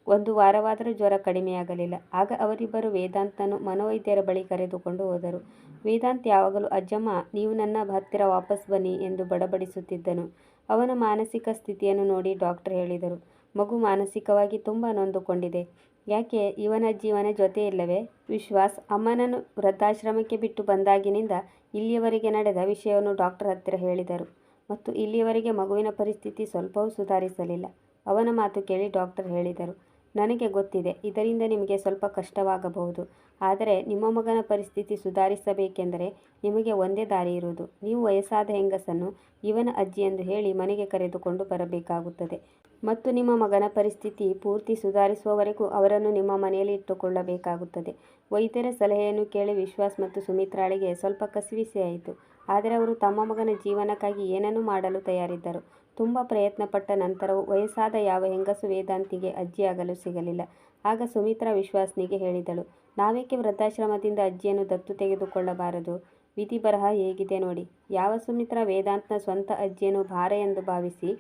ಒಂದು ವಾರವಾದರೂ ಜ್ವರ ಕಡಿಮೆಯಾಗಲಿಲ್ಲ. ಆಗ ಅವರಿಬ್ಬರು ವೇದಾಂತನನ್ನು ಮನೋವೈದ್ಯರ ಬಳಿ ಕರೆದುಕೊಂಡು ಹೋದರು. ವೇದಾಂತ್ ಯಾವಾಗಲೂ, ಅಜ್ಜಮ್ಮ, ನೀವು ನನ್ನ ಹತ್ತಿರ ವಾಪಸ್ ಬನ್ನಿ ಎಂದು ಬಡಬಡಿಸುತ್ತಿದ್ದನು. ಅವನ ಮಾನಸಿಕ ಸ್ಥಿತಿಯನ್ನು ನೋಡಿ ಡಾಕ್ಟರ್ ಹೇಳಿದರು. ಮಗು ಮಾನಸಿಕವಾಗಿ ತುಂಬ ನೊಂದುಕೊಂಡಿದೆ. ಯಾಕೆ ಇವನ ಜೀವನ ಜೊತೆ ಇಲ್ಲವೇ ವಿಶ್ವಾಸ್ ಅಮ್ಮನನ್ನು ವೃದ್ಧಾಶ್ರಮಕ್ಕೆ ಬಿಟ್ಟು ಬಂದಾಗಿನಿಂದ ಇಲ್ಲಿಯವರೆಗೆ ನಡೆದ ವಿಷಯವನ್ನು ಡಾಕ್ಟರ್ ಹತ್ತಿರ ಹೇಳಿದರು. ಮತ್ತು ಇಲ್ಲಿಯವರೆಗೆ ಮಗುವಿನ ಪರಿಸ್ಥಿತಿ ಸ್ವಲ್ಪವೂ ಸುಧಾರಿಸಲಿಲ್ಲ. ಅವನ ಮಾತು ಕೇಳಿ ಡಾಕ್ಟರ್ ಹೇಳಿದರು. ನನಗೆ ಗೊತ್ತಿದೆ. ಇದರಿಂದ ನಿಮಗೆ ಸ್ವಲ್ಪ ಕಷ್ಟವಾಗಬಹುದು. ಆದರೆ ನಿಮ್ಮ ಮಗನ ಪರಿಸ್ಥಿತಿ ಸುಧಾರಿಸಬೇಕೆಂದರೆ ನಿಮಗೆ ಒಂದೇ ದಾರಿ ಇರುವುದು. ನೀವು ವಯಸ್ಸಾದ ಹೆಂಗಸನ್ನು ಇವನ ಅಜ್ಜಿ ಎಂದು ಹೇಳಿ ಮನೆಗೆ ಕರೆದುಕೊಂಡು ಬರಬೇಕಾಗುತ್ತದೆ. ಮತ್ತು ನಿಮ್ಮ ಮಗನ ಪರಿಸ್ಥಿತಿ ಪೂರ್ತಿ ಸುಧಾರಿಸುವವರೆಗೂ ಅವರನ್ನು ನಿಮ್ಮ ಮನೆಯಲ್ಲಿ ಇಟ್ಟುಕೊಳ್ಳಬೇಕಾಗುತ್ತದೆ. ವೈದ್ಯರ ಸಲಹೆಯನ್ನು ಕೇಳಿ ವಿಶ್ವಾಸ್ ಮತ್ತು ಸುಮಿತ್ರಾಳಿಗೆ ಸ್ವಲ್ಪ ಕಸಿವಿಸಿಯಾಯಿತು ಆದರೆ ಅವರು ತಮ್ಮ ಮಗನ ಜೀವನಕ್ಕಾಗಿ ಏನನ್ನೂ ಮಾಡಲು ತಯಾರಿದ್ದರು. ತುಂಬ ಪ್ರಯತ್ನಪಟ್ಟ ನಂತರವೂ ವಯಸ್ಸಾದ ಯಾವ ಹೆಂಗಸು ವೇದಾಂತಿಗೆ ಅಜ್ಜಿಯಾಗಲು ಸಿಗಲಿಲ್ಲ. ಆಗ ಸುಮಿತ್ರಾ ವಿಶ್ವಾಸ್ನಿಗೆ ಹೇಳಿದಳು, ನಾವೇಕೆ ವೃದ್ಧಾಶ್ರಮದಿಂದ ಅಜ್ಜಿಯನ್ನು ದತ್ತು ತೆಗೆದುಕೊಳ್ಳಬಾರದು? ವಿಧಿ ಬರಹ ಹೇಗಿದೆ ನೋಡಿ, ಯಾವ ಸುಮಿತ್ರಾ ವೇದಾಂತನ ಸ್ವಂತ ಅಜ್ಜಿಯನ್ನು ಭಾರ ಎಂದು ಭಾವಿಸಿ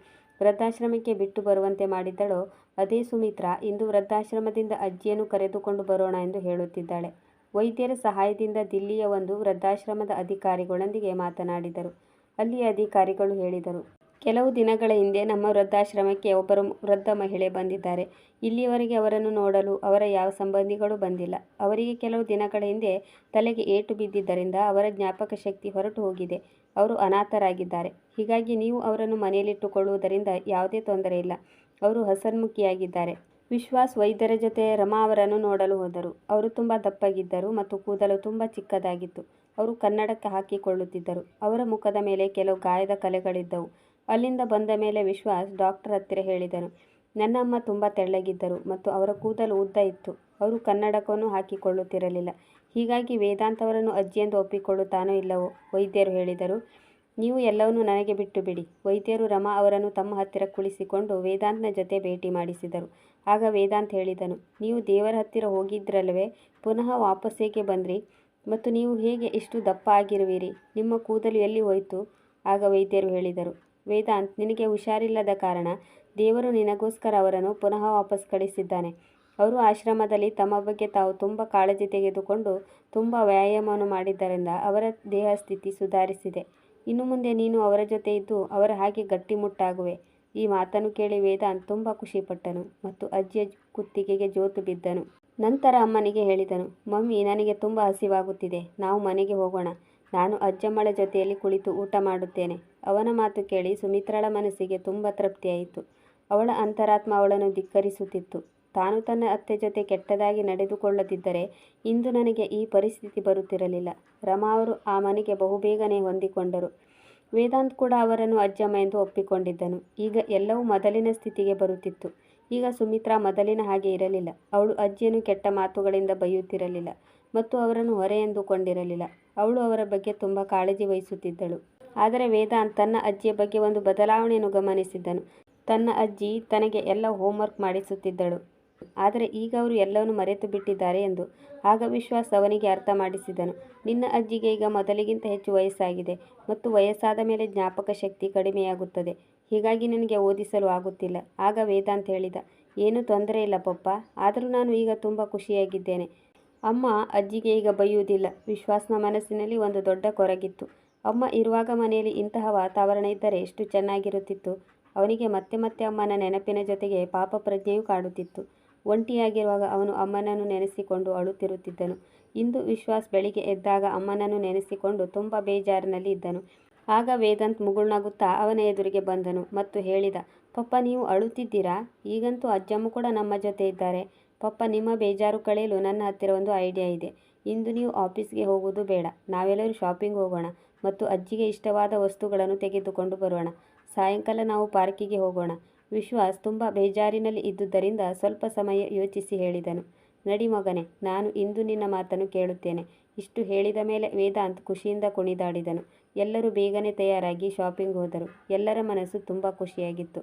ವೃದ್ಧಾಶ್ರಮಕ್ಕೆ ಬಿಟ್ಟು ಬರುವಂತೆ ಮಾಡಿದ್ದಳೋ, ಅದೇ ಸುಮಿತ್ರಾ ಇಂದು ವೃದ್ಧಾಶ್ರಮದಿಂದ ಅಜ್ಜಿಯನ್ನು ಕರೆದುಕೊಂಡು ಬರೋಣ ಎಂದು ಹೇಳುತ್ತಿದ್ದಾಳೆ. ವೈದ್ಯರ ಸಹಾಯದಿಂದ ದಿಲ್ಲಿಯ ಒಂದು ವೃದ್ಧಾಶ್ರಮದ ಅಧಿಕಾರಿಗಳೊಂದಿಗೆ ಮಾತನಾಡಿದರು. ಅಲ್ಲಿಯ ಅಧಿಕಾರಿಗಳು ಹೇಳಿದರು ಕೆಲವು ದಿನಗಳ ಹಿಂದೆ ನಮ್ಮ ವೃದ್ಧಾಶ್ರಮಕ್ಕೆ ಒಬ್ಬರು ವೃದ್ಧ ಮಹಿಳೆ ಬಂದಿದ್ದಾರೆ. ಇಲ್ಲಿಯವರೆಗೆ ಅವರನ್ನು ನೋಡಲು ಅವರ ಯಾವ ಸಂಬಂಧಿಗಳು ಬಂದಿಲ್ಲ. ಅವರಿಗೆ ಕೆಲವು ದಿನಗಳ ಹಿಂದೆ ತಲೆಗೆ ಏಟು ಬಿದ್ದಿದ್ದರಿಂದ ಅವರ ಜ್ಞಾಪಕ ಶಕ್ತಿ ಹೊರಟು ಹೋಗಿದೆ. ಅವರು ಅನಾಥರಾಗಿದ್ದಾರೆ. ಹೀಗಾಗಿ ನೀವು ಅವರನ್ನು ಮನೆಯಲ್ಲಿಟ್ಟುಕೊಳ್ಳುವುದರಿಂದ ಯಾವುದೇ ತೊಂದರೆ ಇಲ್ಲ. ಅವರು ಹಸನ್ಮುಖಿಯಾಗಿದ್ದಾರೆ. ವಿಶ್ವಾಸ್ ವೈದ್ಯರ ಜೊತೆ ರಮಾ ಅವರನ್ನು ನೋಡಲು ಹೋದರು. ಅವರು ತುಂಬ ದಪ್ಪಗಿದ್ದರು ಮತ್ತು ಕೂದಲು ತುಂಬ ಚಿಕ್ಕದಾಗಿತ್ತು. ಅವರು ಕನ್ನಡಕ್ಕೆ ಹಾಕಿಕೊಳ್ಳುತ್ತಿದ್ದರು. ಅವರ ಮುಖದ ಮೇಲೆ ಕೆಲವು ಗಾಯದ ಕಲೆಗಳಿದ್ದವು. ಅಲ್ಲಿಂದ ಬಂದ ಮೇಲೆ ವಿಶ್ವಾಸ್ ಡಾಕ್ಟರ್ ಹತ್ತಿರ ಹೇಳಿದನು. ನನ್ನ ಅಮ್ಮ ತುಂಬ ತೆಳ್ಳಗಿದ್ದರು ಮತ್ತು ಅವರ ಕೂದಲು ಉದ್ದ ಇತ್ತು. ಅವರು ಕನ್ನಡಕವನ್ನು ಹಾಕಿಕೊಳ್ಳುತ್ತಿರಲಿಲ್ಲ. ಹೀಗಾಗಿ ವೇದಾಂತವರನ್ನು ಅಜ್ಜಿಯಂದು ಒಪ್ಪಿಕೊಳ್ಳುತ್ತಾನೋ ಇಲ್ಲವೋ? ವೈದ್ಯರು ಹೇಳಿದರು. ನೀವು ಎಲ್ಲವನ್ನೂ ನನಗೆ ಬಿಟ್ಟು ಬಿಡಿ ವೈದ್ಯರು ರಮಾ ಅವರನ್ನು ತಮ್ಮ ಹತ್ತಿರ ಕುಳಿಸಿಕೊಂಡು ವೇದಾಂತನ ಜೊತೆ ಭೇಟಿ ಮಾಡಿಸಿದರು. ಆಗ ವೇದಾಂತ್ ಹೇಳಿದನು. ನೀವು ದೇವರ ಹತ್ತಿರ ಹೋಗಿದ್ರಲ್ವೇ ಪುನಃ ವಾಪಸ್ ಹೇಗೆ ಬಂದ್ರಿ? ಮತ್ತು ನೀವು ಹೇಗೆ ಇಷ್ಟು ದಪ್ಪ ಆಗಿರುವಿರಿ? ನಿಮ್ಮ ಕೂದಲು ಎಲ್ಲಿ ಹೋಯಿತು? ಆಗ ವೈದ್ಯರು ಹೇಳಿದರು. ವೇದಾಂತ್, ನಿನಗೆ ಹುಷಾರಿಲ್ಲದ ಕಾರಣ ದೇವರು ನಿನಗೋಸ್ಕರ ಅವರನ್ನು ಪುನಃ ವಾಪಸ್ ಕಳಿಸಿದ್ದಾನೆ. ಅವರು ಆಶ್ರಮದಲ್ಲಿ ತಮ್ಮ ಬಗ್ಗೆ ತಾವು ತುಂಬ ಕಾಳಜಿ ತೆಗೆದುಕೊಂಡು ತುಂಬ ವ್ಯಾಯಾಮವನ್ನು ಮಾಡಿದ್ದರಿಂದ ಅವರ ದೇಹ ಸ್ಥಿತಿ ಸುಧಾರಿಸಿದೆ. ಇನ್ನು ಮುಂದೆ ನೀನು ಅವರ ಜೊತೆ ಇದ್ದು ಅವರ ಹಾಗೆ ಗಟ್ಟಿಮುಟ್ಟಾಗುವೆ ಈ ಮಾತನ್ನು ಕೇಳಿ ವೇದಾಂತ್ ತುಂಬ ಖುಷಿಪಟ್ಟನು ಮತ್ತು ಅಜ್ಜಿಯ ಕುತ್ತಿಗೆಗೆ ಜೋತು ಬಿದ್ದನು. ನಂತರ ಅಮ್ಮನಿಗೆ ಹೇಳಿದನು, ಮಮ್ಮಿ, ನನಗೆ ತುಂಬ ಹಸಿವಾಗುತ್ತಿದೆ. ನಾವು ಮನೆಗೆ ಹೋಗೋಣ. ನಾನು ಅಜ್ಜಮ್ಮಳ ಜೊತೆಯಲ್ಲಿ ಕುಳಿತು ಊಟ ಮಾಡುತ್ತೇನೆ. ಅವನ ಮಾತು ಕೇಳಿ ಸುಮಿತ್ರಳ ಮನಸ್ಸಿಗೆ ತುಂಬ ತೃಪ್ತಿಯಾಯಿತು. ಅವಳ ಅಂತರಾತ್ಮ ಅವಳನ್ನು ಧಿಕ್ಕರಿಸುತ್ತಿತ್ತು. ತಾನು ತನ್ನ ಅತ್ತೆ ಜೊತೆ ಕೆಟ್ಟದಾಗಿ ನಡೆದುಕೊಳ್ಳದಿದ್ದರೆ ಇಂದು ನನಗೆ ಈ ಪರಿಸ್ಥಿತಿ ಬರುತ್ತಿರಲಿಲ್ಲ. ರಮಾ ಅವರು ಆ ಮನೆಗೆ ಬಹುಬೇಗನೆ ಹೊಂದಿಕೊಂಡರು. ವೇದಾಂತ್ ಕೂಡ ಅವರನ್ನು ಅಜ್ಜಮ್ಮ ಎಂದು ಒಪ್ಪಿಕೊಂಡಿದ್ದನು. ಈಗ ಎಲ್ಲವೂ ಮೊದಲಿನ ಸ್ಥಿತಿಗೆ ಬರುತ್ತಿತ್ತು. ಈಗ ಸುಮಿತ್ರಾ ಮೊದಲಿನ ಹಾಗೆ ಇರಲಿಲ್ಲ. ಅವಳು ಅಜ್ಜಿಯನ್ನು ಕೆಟ್ಟ ಮಾತುಗಳಿಂದ ಬೈಯುತ್ತಿರಲಿಲ್ಲ ಮತ್ತು ಅವರನ್ನು ಹೊರೆ ಎಂದುಕೊಂಡಿರಲಿಲ್ಲ ಅವಳು ಅವರ ಬಗ್ಗೆ ತುಂಬ ಕಾಳಜಿ ವಹಿಸುತ್ತಿದ್ದಳು. ಆದರೆ ವೇದಾಂತ್ ತನ್ನ ಅಜ್ಜಿಯ ಬಗ್ಗೆ ಒಂದು ಬದಲಾವಣೆಯನ್ನು ಗಮನಿಸಿದ್ದನು. ತನ್ನ ಅಜ್ಜಿ ತನಗೆ ಎಲ್ಲ ಹೋಮ್ವರ್ಕ್ ಮಾಡಿಸುತ್ತಿದ್ದಳು. ಆದರೆ ಈಗ ಅವರು ಎಲ್ಲವನ್ನು ಮರೆತು ಬಿಟ್ಟಿದ್ದಾರೆ ಎಂದು ಆಗ ವಿಶ್ವಾಸ್ ಅವನಿಗೆ ಅರ್ಥ ಮಾಡಿಸಿದನು. ನಿನ್ನ ಅಜ್ಜಿಗೆ ಈಗ ಮೊದಲಿಗಿಂತ ಹೆಚ್ಚು ವಯಸ್ಸಾಗಿದೆ ಮತ್ತು ವಯಸ್ಸಾದ ಮೇಲೆ ಜ್ಞಾಪಕ ಶಕ್ತಿ ಕಡಿಮೆಯಾಗುತ್ತದೆ. ಹೀಗಾಗಿ ನನಗೆ ಓದಿಸಲು ಆಗುತ್ತಿಲ್ಲ. ಆಗ ವೇದಾಂತ್ ಹೇಳಿದ, ಏನೂ ತೊಂದರೆ ಇಲ್ಲ ಪಪ್ಪ. ಆದರೂ ನಾನು ಈಗ ತುಂಬ ಖುಷಿಯಾಗಿದ್ದೇನೆ. ಅಮ್ಮ ಅಜ್ಜಿಗೆ ಈಗ ಬೈಯುವುದಿಲ್ಲ. ವಿಶ್ವಾಸ್ನ ಮನಸ್ಸಿನಲ್ಲಿ ಒಂದು ದೊಡ್ಡ ಕೊರಗಿತ್ತು. ಅಮ್ಮ ಇರುವಾಗ ಮನೆಯಲ್ಲಿ ಇಂತಹ ವಾತಾವರಣ ಇದ್ದರೆ ಎಷ್ಟು ಚೆನ್ನಾಗಿರುತ್ತಿತ್ತು. ಅವನಿಗೆ ಮತ್ತೆ ಮತ್ತೆ ಅಮ್ಮನ ನೆನಪಿನ ಜೊತೆಗೆ ಪಾಪ ಪ್ರಜ್ಞೆಯೂ ಕಾಡುತ್ತಿತ್ತು. ಒಂಟಿಯಾಗಿರುವಾಗ ಅವನು ಅಮ್ಮನನ್ನು ನೆನೆಸಿಕೊಂಡು ಅಳುತ್ತಿರುತ್ತಿದ್ದನು. ಇಂದು ವಿಶ್ವಾಸ್ ಬೆಳಿಗ್ಗೆ ಎದ್ದಾಗ ಅಮ್ಮನನ್ನು ನೆನೆಸಿಕೊಂಡು ತುಂಬ ಬೇಜಾರಿನಲ್ಲಿ ಇದ್ದನು. ಆಗ ವೇದಾಂತ್ ಮುಗುಳ್ನಗುತ್ತಾ ಅವನ ಎದುರಿಗೆ ಬಂದನು ಮತ್ತು ಹೇಳಿದ, ಪಪ್ಪ, ನೀವು ಅಳುತ್ತಿದ್ದೀರಾ? ಈಗಂತೂ ಅಜ್ಜಮ್ಮ ಕೂಡ ನಮ್ಮ ಜೊತೆ ಇದ್ದಾರೆ. ಪಪ್ಪ ನಿಮ್ಮ ಬೇಜಾರು ಕಳೆಯಲು ನನ್ನ ಹತ್ತಿರ ಒಂದು ಐಡಿಯಾ ಇದೆ. ಇಂದು ನೀವು ಆಫೀಸ್ಗೆ ಹೋಗುವುದು ಬೇಡ. ನಾವೆಲ್ಲರೂ ಶಾಪಿಂಗ್ ಹೋಗೋಣ ಮತ್ತು ಅಜ್ಜಿಗೆ ಇಷ್ಟವಾದ ವಸ್ತುಗಳನ್ನು ತೆಗೆದುಕೊಂಡು ಬರೋಣ. ಸಾಯಂಕಾಲ ನಾವು ಪಾರ್ಕಿಗೆ ಹೋಗೋಣ. ವಿಶ್ವಾಸ್ ತುಂಬ ಬೇಜಾರಿನಲ್ಲಿ ಇದ್ದುದರಿಂದ ಸ್ವಲ್ಪ ಸಮಯ ಯೋಚಿಸಿ ಹೇಳಿದನು. ನಡಿ ಮಗನೇ, ನಾನು ಇಂದು ನಿನ್ನ ಮಾತನ್ನು ಕೇಳುತ್ತೇನೆ. ಇಷ್ಟು ಹೇಳಿದ ಮೇಲೆ ವೇದಾಂತ್ ಖುಷಿಯಿಂದ ಕುಣಿದಾಡಿದನು. ಎಲ್ಲರೂ ಬೇಗನೆ ತಯಾರಾಗಿ ಶಾಪಿಂಗ್ ಹೋದರು. ಎಲ್ಲರ ಮನಸ್ಸು ತುಂಬ ಖುಷಿಯಾಗಿತ್ತು.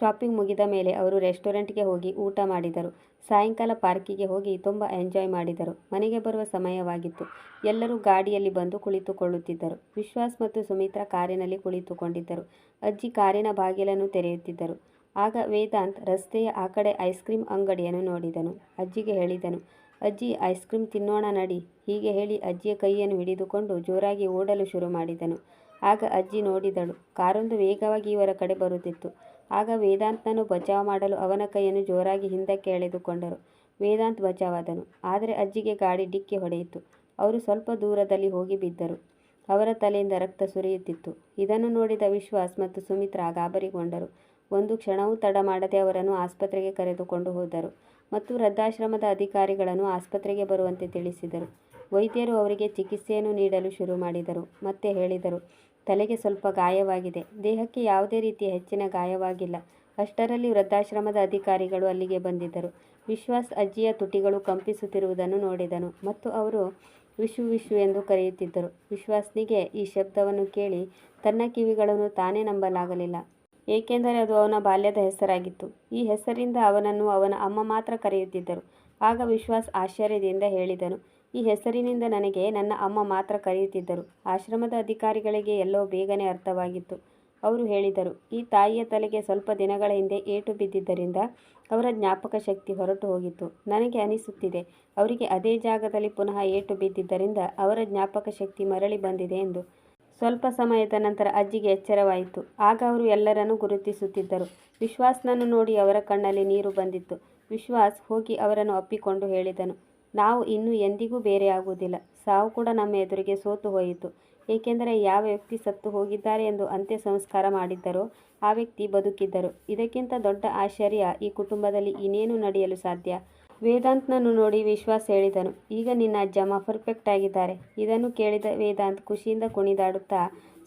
ಶಾಪಿಂಗ್ ಮುಗಿದ ಮೇಲೆ ಅವರು ರೆಸ್ಟೋರೆಂಟ್ಗೆ ಹೋಗಿ ಊಟ ಮಾಡಿದರು. ಸಾಯಂಕಾಲ ಪಾರ್ಕಿಗೆ ಹೋಗಿ ತುಂಬ ಎಂಜಾಯ್ ಮಾಡಿದರು. ಮನೆಗೆ ಬರುವ ಸಮಯವಾಗಿತ್ತು. ಎಲ್ಲರೂ ಗಾಡಿಯಲ್ಲಿ ಬಂದು ಕುಳಿತುಕೊಳ್ಳುತ್ತಿದ್ದರು. ವಿಶ್ವಾಸ್ ಮತ್ತು ಸುಮಿತ್ರಾ ಕಾರಿನಲ್ಲಿ ಕುಳಿತುಕೊಂಡಿದ್ದರು. ಅಜ್ಜಿ ಕಾರಿನ ಬಾಗಿಲನ್ನು ತೆರೆಯುತ್ತಿದ್ದರು. ಆಗ ವೇದಾಂತ್ ರಸ್ತೆಯ ಆ ಕಡೆ ಐಸ್ ಕ್ರೀಮ್ ಅಂಗಡಿಯನ್ನು ನೋಡಿದನು. ಅಜ್ಜಿಗೆ ಹೇಳಿದನು ಅಜ್ಜಿ, ಐಸ್ ಕ್ರೀಮ್ ತಿನ್ನೋಣ ನಡಿ. ಹೀಗೆ ಹೇಳಿ ಅಜ್ಜಿಯ ಕೈಯನ್ನು ಹಿಡಿದುಕೊಂಡು ಜೋರಾಗಿ ಓಡಲು ಶುರು ಮಾಡಿದನು. ಆಗ ಅಜ್ಜಿ ನೋಡಿದಳು, ಕಾರೊಂದು ವೇಗವಾಗಿ ಇವರ ಕಡೆ ಬರುತ್ತಿತ್ತು. ಆಗ ವೇದಾಂತನನ್ನು ಬಚಾವ್ ಮಾಡಲು ಅವನ ಕೈಯನ್ನು ಜೋರಾಗಿ ಹಿಂದಕ್ಕೆ ಎಳೆದುಕೊಂಡರು. ವೇದಾಂತ್ ಬಚಾವಾದನು, ಆದರೆ ಅಜ್ಜಿಗೆ ಗಾಡಿ ಡಿಕ್ಕಿ ಹೊಡೆಯಿತು. ಅವರು ಸ್ವಲ್ಪ ದೂರದಲ್ಲಿ ಹೋಗಿ ಬಿದ್ದರು. ಅವರ ತಲೆಯಿಂದ ರಕ್ತ ಸುರಿಯುತ್ತಿತ್ತು. ಇದನ್ನು ನೋಡಿದ ವಿಶ್ವಾಸ್ ಮತ್ತು ಸುಮಿತ್ರಾ ಗಾಬರಿಗೊಂಡರು. ಒಂದು ಕ್ಷಣವೂ ತಡ ಮಾಡದೆ ಅವರನ್ನು ಆಸ್ಪತ್ರೆಗೆ ಕರೆದುಕೊಂಡು ಹೋದರು. ಮತ್ತು ವೃದ್ಧಾಶ್ರಮದ ಅಧಿಕಾರಿಗಳನ್ನು ಆಸ್ಪತ್ರೆಗೆ ಬರುವಂತೆ ತಿಳಿಸಿದರು. ವೈದ್ಯರು ಅವರಿಗೆ ಚಿಕಿತ್ಸೆಯನ್ನು ನೀಡಲು ಶುರು ಮಾಡಿದರು ಮತ್ತೆ ಹೇಳಿದರು, ತಲೆಗೆ ಸ್ವಲ್ಪ ಗಾಯವಾಗಿದೆ. ದೇಹಕ್ಕೆ ಯಾವುದೇ ರೀತಿಯ ಹೆಚ್ಚಿನ ಗಾಯವಾಗಿಲ್ಲ. ಅಷ್ಟರಲ್ಲಿ ವೃದ್ಧಾಶ್ರಮದ ಅಧಿಕಾರಿಗಳು ಅಲ್ಲಿಗೆ ಬಂದಿದ್ದರು. ವಿಶ್ವಾಸ್ ಅಜ್ಜಿಯ ತುಟಿಗಳು ಕಂಪಿಸುತ್ತಿರುವುದನ್ನು ನೋಡಿದನು ಮತ್ತು ಅವರು ವಿಶು ವಿಶು ಎಂದು ಕರೆಯುತ್ತಿದ್ದರು. ವಿಶ್ವಾಸ್ನಿಗೆ ಈ ಶಬ್ದವನ್ನು ಕೇಳಿ ತನ್ನ ಕಿವಿಗಳನ್ನು ತಾನೇ ನಂಬಲಾಗಲಿಲ್ಲ. ಏಕೆಂದರೆ ಅದು ಅವನ ಬಾಲ್ಯದ ಹೆಸರಾಗಿತ್ತು. ಈ ಹೆಸರಿಂದ ಅವನನ್ನು ಅವನ ಅಮ್ಮ ಮಾತ್ರ ಕರೆಯುತ್ತಿದ್ದರು. ಆಗ ವಿಶ್ವಾಸ್ ಆಶ್ಚರ್ಯದಿಂದ ಹೇಳಿದನು, ಈ ಹೆಸರಿನಿಂದ ನನಗೆ ನನ್ನ ಅಮ್ಮ ಮಾತ್ರ ಕರೆಯುತ್ತಿದ್ದರು. ಆಶ್ರಮದ ಅಧಿಕಾರಿಗಳಿಗೆ ಎಲ್ಲೋ ಬೇಗನೆ ಅರ್ಥವಾಗಿತ್ತು. ಅವರು ಹೇಳಿದರು, ಈ ತಾಯಿಯ ತಲೆಗೆ ಸ್ವಲ್ಪ ದಿನಗಳ ಹಿಂದೆ ಏಟು ಬಿದ್ದಿದ್ದರಿಂದ ಅವರ ಜ್ಞಾಪಕ ಶಕ್ತಿ ಹೊರಟು ಹೋಗಿತ್ತು. ನನಗೆ ಅನಿಸುತ್ತಿದೆ, ಅವರಿಗೆ ಅದೇ ಜಾಗದಲ್ಲಿ ಪುನಃ ಏಟು ಬಿದ್ದಿದ್ದರಿಂದ ಅವರ ಜ್ಞಾಪಕ ಶಕ್ತಿ ಮರಳಿ ಬಂದಿದೆ ಎಂದು. ಸ್ವಲ್ಪ ಸಮಯದ ನಂತರ ಅಜ್ಜಿಗೆ ಎಚ್ಚರವಾಯಿತು. ಆಗ ಅವರು ಎಲ್ಲರನ್ನೂ ಗುರುತಿಸುತ್ತಿದ್ದರು. ವಿಶ್ವಾಸ್ನನ್ನು ನೋಡಿ ಅವರ ಕಣ್ಣಲ್ಲಿ ನೀರು ಬಂದಿತ್ತು. ವಿಶ್ವಾಸ್ ಹೋಗಿ ಅವರನ್ನು ಅಪ್ಪಿಕೊಂಡು ಹೇಳಿದನು, ನಾವು ಇನ್ನೂ ಎಂದಿಗೂ ಬೇರೆ ಆಗುವುದಿಲ್ಲ. ಸಾವು ಕೂಡ ನಮ್ಮ ಎದುರಿಗೆ ಸೋತು ಹೋಯಿತು. ಏಕೆಂದರೆ ಯಾವ ವ್ಯಕ್ತಿ ಸತ್ತು ಹೋಗಿದ್ದಾರೆ ಎಂದು ಅಂತ್ಯ ಸಂಸ್ಕಾರ ಮಾಡಿದ್ದರೋ, ಆ ವ್ಯಕ್ತಿ ಬದುಕಿದ್ದರು. ಇದಕ್ಕಿಂತ ದೊಡ್ಡ ಆಶ್ಚರ್ಯ ಈ ಕುಟುಂಬದಲ್ಲಿ ಇನ್ನೇನು ನಡೆಯಲು ಸಾಧ್ಯ? ವೇದಾಂತ್ನನ್ನು ನೋಡಿ ವಿಶ್ವಾಸ್ ಹೇಳಿದನು. ಈಗ ನಿನ್ನ ಅಜ್ಜಮ್ಮ ಪರ್ಫೆಕ್ಟ್ ಆಗಿದ್ದಾರೆ. ಇದನ್ನು ಕೇಳಿದ ವೇದಾಂತ್ ಖುಷಿಯಿಂದ ಕುಣಿದಾಡುತ್ತಾ,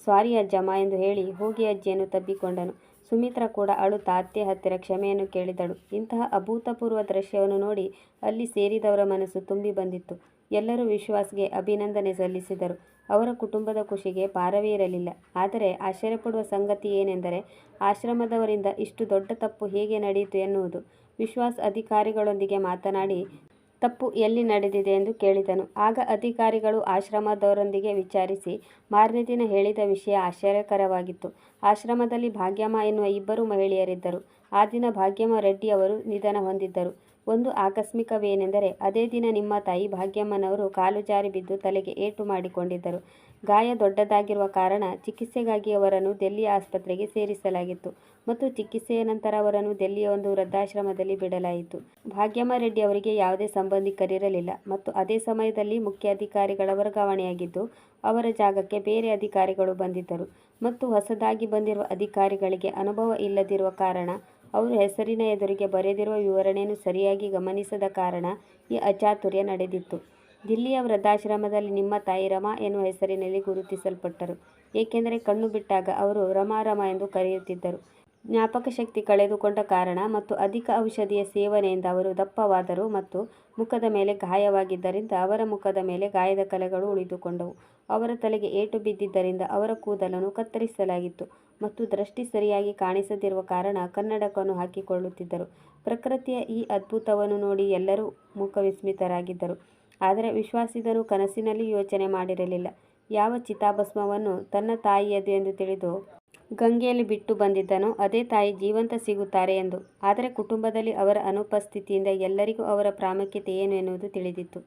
ಸ್ವಾರಿ ಅಜ್ಜಮ್ಮ ಎಂದು ಹೇಳಿ ಹೋಗಿ ಅಜ್ಜಿಯನ್ನು ತಬ್ಬಿಕೊಂಡನು. ಸುಮಿತ್ರಾ ಕೂಡ ಅಳುತ್ತಾ ಅತ್ತೆ ಹತ್ತಿರ ಕ್ಷಮೆಯನ್ನು ಕೇಳಿದಳು. ಇಂತಹ ಅಭೂತಪೂರ್ವ ದೃಶ್ಯವನ್ನು ನೋಡಿ ಅಲ್ಲಿ ಸೇರಿದವರ ಮನಸ್ಸು ತುಂಬಿ ಬಂದಿತ್ತು. ಎಲ್ಲರೂ ವಿಶ್ವಾಸ್ಗೆ ಅಭಿನಂದನೆ ಸಲ್ಲಿಸಿದರು. ಅವರ ಕುಟುಂಬದ ಖುಷಿಗೆ ಪಾರವೇ ಇರಲಿಲ್ಲ. ಆದರೆ ಆಶ್ಚರ್ಯಪಡುವ ಸಂಗತಿ ಏನೆಂದರೆ, ಆಶ್ರಮದವರಿಂದ ಇಷ್ಟು ದೊಡ್ಡ ತಪ್ಪು ಹೇಗೆ ನಡೆಯಿತು ಎನ್ನುವುದು. ವಿಶ್ವಾಸ್ ಅಧಿಕಾರಿಗಳೊಂದಿಗೆ ಮಾತನಾಡಿ, ತಪ್ಪು ಎಲ್ಲಿ ನಡೆದಿದೆ ಎಂದು ಕೇಳಿದನು. ಆಗ ಅಧಿಕಾರಿಗಳು ಆಶ್ರಮದವರೊಂದಿಗೆ ವಿಚಾರಿಸಿ ಮಾರನೇ ದಿನ ಹೇಳಿದ ವಿಷಯ ಆಶ್ಚರ್ಯಕರವಾಗಿತ್ತು. ಆಶ್ರಮದಲ್ಲಿ ಭಾಗ್ಯಮ್ಮ ಎನ್ನುವ ಇಬ್ಬರು ಮಹಿಳೆಯರಿದ್ದರು. ಆ ದಿನ ಭಾಗ್ಯಮ್ಮ ರೆಡ್ಡಿ ಅವರು ನಿಧನ ಹೊಂದಿದ್ದರು. ಒಂದು ಆಕಸ್ಮಿಕವೇನೆಂದರೆ ಅದೇ ದಿನ ನಿಮ್ಮ ತಾಯಿ ಭಾಗ್ಯಮ್ಮನವರು ಕಾಲು ಜಾರಿ ಬಿದ್ದು ತಲೆಗೆ ಏಟು ಮಾಡಿಕೊಂಡಿದ್ದರು. ಗಾಯ ದೊಡ್ಡದಾಗಿರುವ ಕಾರಣ ಚಿಕಿತ್ಸೆಗಾಗಿ ಅವರನ್ನು ದೆಲ್ಲಿ ಆಸ್ಪತ್ರೆಗೆ ಸೇರಿಸಲಾಗಿತ್ತು ಮತ್ತು ಚಿಕಿತ್ಸೆಯ ನಂತರ ಅವರನ್ನು ದೆಲ್ಲಿಯ ಒಂದು ವೃದ್ಧಾಶ್ರಮದಲ್ಲಿ ಬಿಡಲಾಯಿತು. ಭಾಗ್ಯಮ್ಮ ರೆಡ್ಡಿ ಅವರಿಗೆ ಯಾವುದೇ ಸಂಬಂಧಿಕರಿರಲಿಲ್ಲ ಮತ್ತು ಅದೇ ಸಮಯದಲ್ಲಿ ಮುಖ್ಯ ಅಧಿಕಾರಿಗಳ ವರ್ಗಾವಣೆಯಾಗಿದ್ದು, ಅವರ ಜಾಗಕ್ಕೆ ಬೇರೆ ಅಧಿಕಾರಿಗಳು ಬಂದಿದ್ದರು ಮತ್ತು ಹೊಸದಾಗಿ ಬಂದಿರುವ ಅಧಿಕಾರಿಗಳಿಗೆ ಅನುಭವ ಇಲ್ಲದಿರುವ ಕಾರಣ ಅವರು ಹೆಸರಿನ ಎದುರಿಗೆ ಬರೆದಿರುವ ವಿವರಣೆಯನ್ನು ಸರಿಯಾಗಿ ಗಮನಿಸದ ಕಾರಣ ಈ ಅಚಾತುರ್ಯ ನಡೆದಿತ್ತು. ದಿಲ್ಲಿಯ ವೃದ್ಧಾಶ್ರಮದಲ್ಲಿ ನಿಮ್ಮ ತಾಯಿ ರಮಾ ಎನ್ನುವ ಹೆಸರಿನಲ್ಲಿ ಗುರುತಿಸಲ್ಪಟ್ಟರು. ಏಕೆಂದರೆ ಕಣ್ಣು ಬಿಟ್ಟಾಗ ಅವರು ರಮಾ ರಮಾ ಎಂದು ಕರೆಯುತ್ತಿದ್ದರು. ಜ್ಞಾಪಕ ಶಕ್ತಿ ಕಳೆದುಕೊಂಡ ಕಾರಣ ಮತ್ತು ಅಧಿಕ ಔಷಧಿಯ ಸೇವನೆಯಿಂದ ಅವರು ದಪ್ಪವಾದರು ಮತ್ತು ಮುಖದ ಮೇಲೆ ಗಾಯವಾಗಿದ್ದರಿಂದ ಅವರ ಮುಖದ ಮೇಲೆ ಗಾಯದ ಕಲೆಗಳು ಉಳಿದುಕೊಂಡವು. ಅವರ ತಲೆಗೆ ಏಟು ಬಿದ್ದಿದ್ದರಿಂದ ಅವರ ಕೂದಲನ್ನು ಕತ್ತರಿಸಲಾಗಿತ್ತು ಮತ್ತು ದೃಷ್ಟಿ ಸರಿಯಾಗಿ ಕಾಣಿಸದಿರುವ ಕಾರಣ ಕನ್ನಡಕವನ್ನು ಹಾಕಿಕೊಳ್ಳುತ್ತಿದ್ದರು. ಪ್ರಕೃತಿಯ ಈ ಅದ್ಭುತವನ್ನು ನೋಡಿ ಎಲ್ಲರೂ ಮುಖವಿಸ್ಮಿತರಾಗಿದ್ದರು. ಆದರೆ ವಿಶ್ವಾಸಿಗನು ಕನಸಿನಲ್ಲಿ ಯೋಚನೆ ಮಾಡಿರಲಿಲ್ಲ. ಯಾವ ಚಿತಾಭಸ್ಮವನ್ನು ತನ್ನ ತಾಯಿಯದು ಎಂದು ತಿಳಿದು ಗಂಗೆಯಲ್ಲಿ ಬಿಟ್ಟು ಬಂದಿದ್ದನೋ. ಅದೇ ತಾಯಿ ಜೀವಂತ ಸಿಗುತ್ತಾರೆ ಎಂದು. ಆದರೆ ಕುಟುಂಬದಲ್ಲಿ ಅವರ ಅನುಪಸ್ಥಿತಿಯಿಂದ ಎಲ್ಲರಿಗೂ ಅವರ ಪ್ರಾಮುಖ್ಯತೆ ಏನು ಎನ್ನುವುದು ತಿಳಿದಿತ್ತು.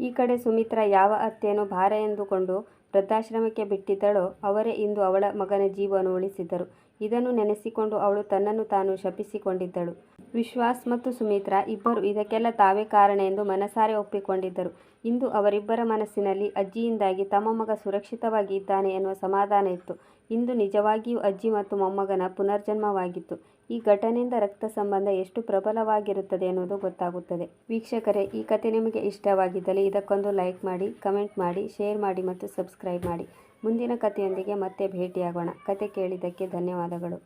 ಈ ಕಡೆ ಸುಮಿತ್ರಾ ಯಾವ ಅತ್ತೆಯನ್ನು ಭಾರ ಎಂದುಕೊಂಡು ವೃದ್ಧಾಶ್ರಮಕ್ಕೆ ಬಿಟ್ಟಿದ್ದಳೋ ಅವರೇ ಇಂದು ಅವಳ ಮಗನ ಜೀವವನ್ನು ಉಳಿಸಿದ್ದರು. ಇದನ್ನು ನೆನೆಸಿಕೊಂಡು ಅವಳು ತನ್ನನ್ನು ತಾನು ಶಪಿಸಿಕೊಂಡಿದ್ದಳು. ವಿಶ್ವಾಸ್ ಮತ್ತು ಸುಮಿತ್ರಾ ಇಬ್ಬರು ಇದಕ್ಕೆಲ್ಲ ತಾವೇ ಕಾರಣ ಎಂದು ಮನಸಾರೆ ಒಪ್ಪಿಕೊಂಡಿದ್ದರು. ಇಂದು ಅವರಿಬ್ಬರ ಮನಸ್ಸಿನಲ್ಲಿ ಅಜ್ಜಿಯಿಂದಾಗಿ ತಮ್ಮ ಮಗ ಸುರಕ್ಷಿತವಾಗಿ ಇದ್ದಾನೆ ಎನ್ನುವ ಸಮಾಧಾನ ಇತ್ತು. ಇಂದು ನಿಜವಾಗಿಯೂ ಅಜ್ಜಿ ಮತ್ತು ಮೊಮ್ಮಗನ ಪುನರ್ಜನ್ಮವಾಗಿತ್ತು. ಈ ಘಟನೆಯಿಂದ ರಕ್ತ ಸಂಬಂಧ ಎಷ್ಟು ಪ್ರಬಲವಾಗಿರುತ್ತದೆ ಎನ್ನುವುದು ಗೊತ್ತಾಗುತ್ತದೆ. ವೀಕ್ಷಕರೇ, ಈ ಕತೆ ನಿಮಗೆ ಇಷ್ಟವಾಗಿದ್ದಲ್ಲಿ ಇದಕ್ಕೊಂದು ಲೈಕ್ ಮಾಡಿ, ಕಮೆಂಟ್ ಮಾಡಿ, ಶೇರ್ ಮಾಡಿ ಮತ್ತು ಸಬ್ಸ್ಕ್ರೈಬ್ ಮಾಡಿ. ಮುಂದಿನ ಕಥೆಯೊಂದಿಗೆ ಮತ್ತೆ ಭೇಟಿಯಾಗೋಣ. ಕತೆ ಕೇಳಿದ್ದಕ್ಕೆ ಧನ್ಯವಾದಗಳು.